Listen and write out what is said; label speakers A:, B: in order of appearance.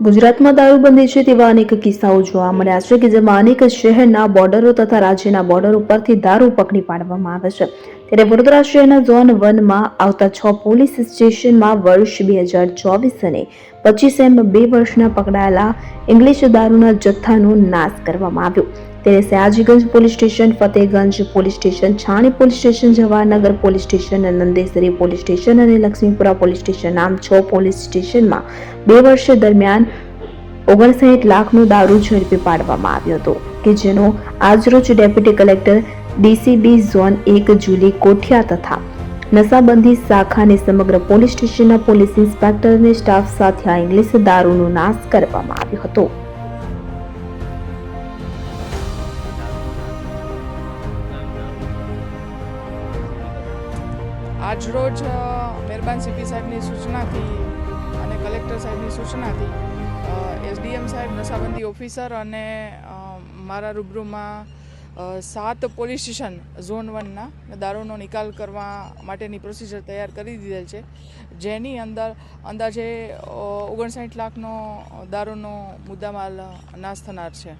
A: ગુજરાતમાં દારૂબંધી છે તેવા અનેક કિસ્સાઓ જોવા મળ્યા છે કે જેમાં અનેક શહેરના બોર્ડરો તથા રાજ્યના બોર્ડર ઉપરથી દારૂ પકડી પાડવામાં આવે છે. ત્યારે વડોદરા શહેરના ઝોન વનમાં આવતા છ પોલીસ સ્ટેશનમાં વર્ષ બે હજાર ચોવીસ અને પચીસ એમ બે વર્ષના પકડાયેલા ઇંગ્લિશ દારૂના જથ્થાનો નાશ કરવામાં આવ્યો. ત્યારે Sayajiganj police station Fatehganj police station, Chhani police station, Jawaharnagar police station Nandesari police station અને લક્ષ્મીપુરા પોલીસ સ્ટેશન. આમ છ પોલીસ સ્ટેશનમાં બે વર્ષ દરમિયાન ઓગણસાઠ લાખનો દારૂ ઝડપી પાડવામાં આવ્યો હતો, કે જેનો આજરોજ ડેપ્યુટી કલેક્ટર ડીસીબી ઝોન એક જુલી કોઠિયા તથા નશાબંધી શાખાને સમગ્ર પોલીસ સ્ટેશનના પોલીસ ઇન્સ્પેક્ટર અને સ્ટાફ સાથે આ ઇંગ્લિશ દારૂનો નાશ કરવામાં આવ્યો હતો.
B: આજરોજ રોજ મહેરબાન સીપી સાહેબની સૂચનાથી અને કલેક્ટર સાહેબની સૂચનાથી એસડીએમ સાહેબ નશાબંધી ઓફિસર અને મારા રૂબરૂમાં સાત પોલીસ સ્ટેશન ઝોન વનના દારૂનો નિકાલ કરવા માટેની પ્રોસિજર તૈયાર કરી દીધેલ છે. જેની અંદર અંદાજે ઓગણસાઠ લાખનો દારૂનો મુદ્દામાલ નાશ થનાર છે.